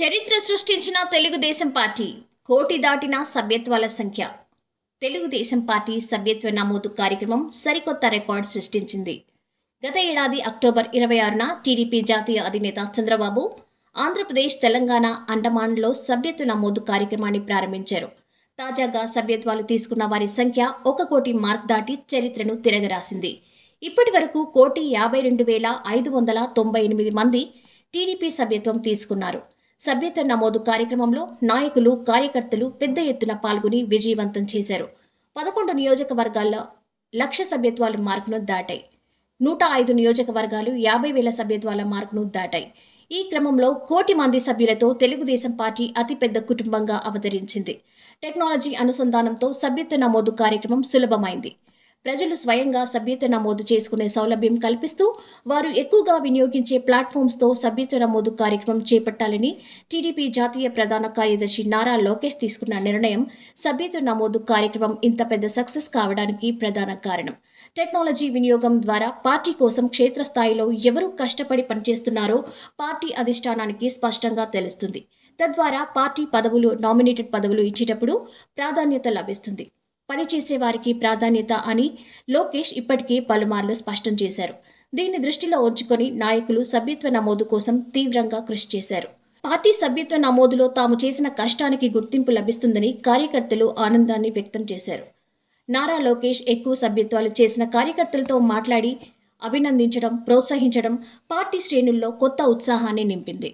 చరిత్ర సృష్టించిన తెలుగుదేశం పార్టీ. కోటి దాటిన సభ్యత్వాల సంఖ్య. తెలుగుదేశం పార్టీ సభ్యత్వ నమోదు కార్యక్రమం సరికొత్త రికార్డ్ సృష్టించింది. గత ఏడాది అక్టోబర్ ఇరవై ఆరున టీడీపీ జాతీయ అధినేత చంద్రబాబు ఆంధ్రప్రదేశ్ తెలంగాణ అండమాన్లో సభ్యత్వ నమోదు కార్యక్రమాన్ని ప్రారంభించారు. తాజాగా సభ్యత్వాలు తీసుకున్న వారి సంఖ్య ఒక కోటి మార్క్ దాటి చరిత్రను తిరగరాసింది. ఇప్పటి వరకు కోటి యాభై రెండు వేల ఐదు వందల తొంభై ఎనిమిది మంది టీడీపీ సభ్యత్వం తీసుకున్నారు. సభ్యత్వ నమోదు కార్యక్రమంలో నాయకులు కార్యకర్తలు పెద్ద ఎత్తున పాల్గొని విజయవంతం చేశారు. పదకొండు నియోజకవర్గాల్లో లక్ష సభ్యత్వాల మార్కును దాటాయి. నూట ఐదు నియోజకవర్గాలు యాభై వేల సభ్యత్వాల మార్కును దాటాయి. ఈ క్రమంలో కోటి మంది సభ్యులతో తెలుగుదేశం పార్టీ అతిపెద్ద కుటుంబంగా అవతరించింది. టెక్నాలజీ అనుసంధానంతో సభ్యత్వ నమోదు కార్యక్రమం సులభమైంది. ప్రజలు స్వయంగా సభ్యత్వ నమోదు చేసుకునే సౌలభ్యం కల్పిస్తూ వారు ఎక్కువగా వినియోగించే ప్లాట్ఫామ్స్తో సభ్యత్వ నమోదు కార్యక్రమం చేపట్టాలని టీడీపీ జాతీయ ప్రధాన కార్యదర్శి నారా లోకేష్ తీసుకున్న నిర్ణయం సభ్యత్వ నమోదు కార్యక్రమం ఇంత పెద్ద సక్సెస్ కావడానికి ప్రధాన కారణం. టెక్నాలజీ వినియోగం ద్వారా పార్టీ కోసం క్షేత్రస్థాయిలో ఎవరు కష్టపడి పనిచేస్తున్నారో పార్టీ అధిష్టానానికి స్పష్టంగా తెలుస్తుంది. తద్వారా పార్టీ పదవులు నామినేటెడ్ పదవులు ఇచ్చేటప్పుడు ప్రాధాన్యత లభిస్తుంది. పనిచేసే వారికి ప్రాధాన్యత అని లోకేష్ ఇప్పటికే పలుమార్లు స్పష్టం చేశారు. దీన్ని దృష్టిలో ఉంచుకొని నాయకులు సభ్యత్వ నమోదు కోసం తీవ్రంగా కృషి చేశారు. పార్టీ సభ్యత్వ నమోదులో తాము చేసిన కష్టానికి గుర్తింపు లభిస్తుందని కార్యకర్తలు ఆనందాన్ని వ్యక్తం చేశారు. నారా లోకేష్ ఎక్కువ సభ్యత్వాలు చేసిన కార్యకర్తలతో మాట్లాడి అభినందించడం ప్రోత్సహించడం పార్టీ శ్రేణుల్లో కొత్త ఉత్సాహాన్ని నింపింది.